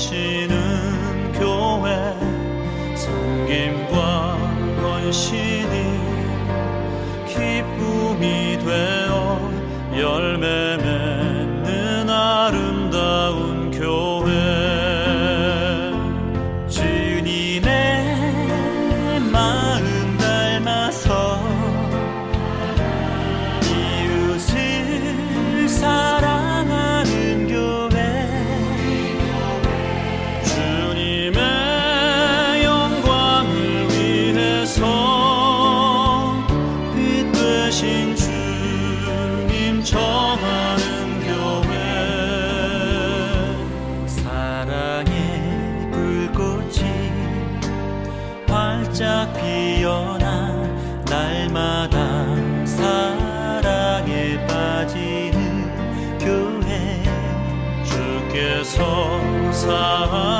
넘치는 교회 섬김과 헌신이 기쁨이 되어 열매 주께서 사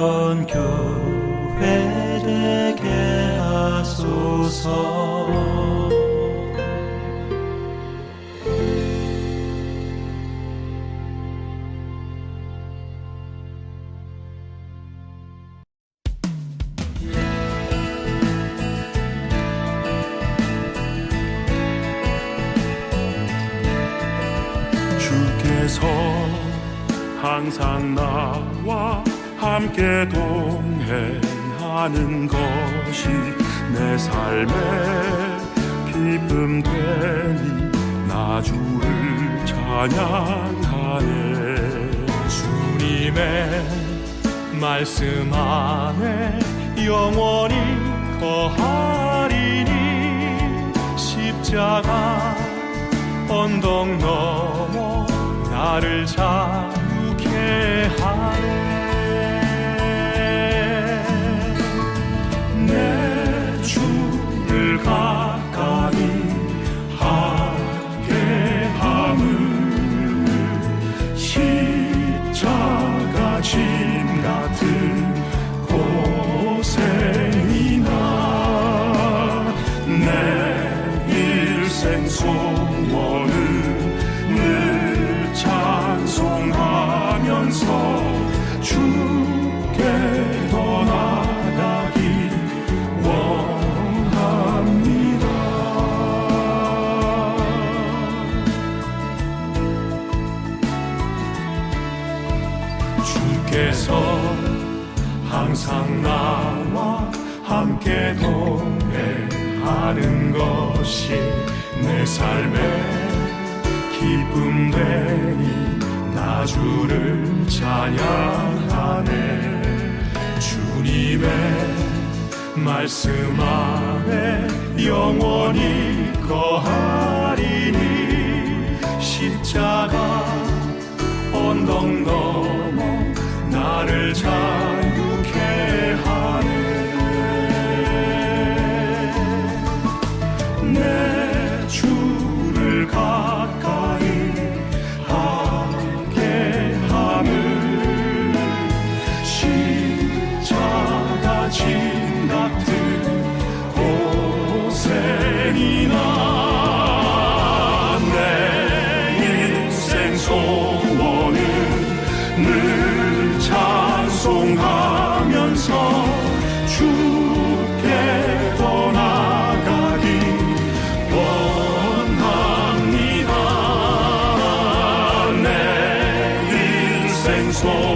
이런 교회 되게 하소서 항상 나와 함께 동행하는 것이 내 삶의 기쁨 되니 나 주를 찬양하네. 주님의 말씀 안에 영원히 거하리니 십자가 언덕 넘어 나를 자 소원을 늘 찬송하면서 주께 더 나아가기 원합니다. 주께서 항상 나와 함께 동행하는 것이 내 삶의 기쁨 되니 나 주를 찬양하네. 주님의 말씀 안에 영원히 거하리니 십자가 언덕 넘어 나를 자 원